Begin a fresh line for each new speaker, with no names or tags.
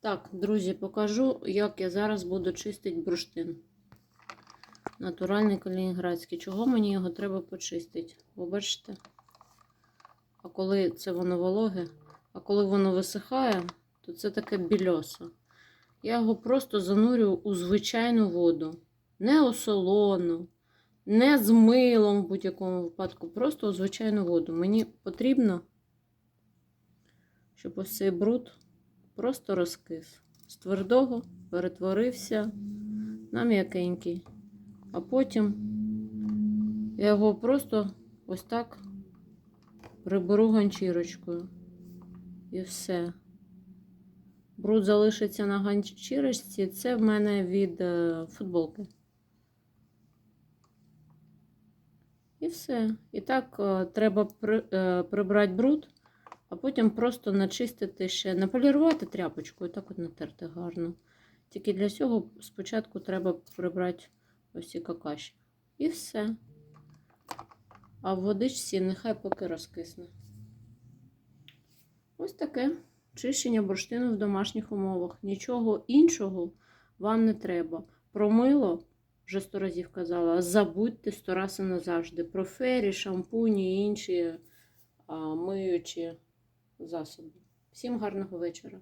Так, друзі, покажу, як я зараз буду чистити бурштин. Натуральний калінінградський. Чого мені його треба почистити? Ви бачите? А коли це воно вологе, а коли воно висихає, то це таке більоса. Я його просто занурю у звичайну воду. Не у солону, не з милом в будь-якому випадку, просто у звичайну воду. Мені потрібно, щоб ось цей бруд просто розкис. З твердого перетворився на м'якенький. А потім я його просто ось так приберу ганчірочкою. І все. Бруд залишиться на ганчірочці. Це в мене від е, футболки. І все. І так е, треба е, прибрати бруд, а потім просто начистити ще, наполірувати тряпочкою, так от натерти гарно. Тільки для цього спочатку треба прибрати ось ці какаші. І все. А в водичці нехай поки розкисне. Ось таке чищення бурштину в домашніх умовах. Нічого іншого вам не треба. Про мило, вже сто разів казала, забудьте сто раз і назавжди. Про фері, шампуні і інші а, миючі засоби. Всім гарного вечора.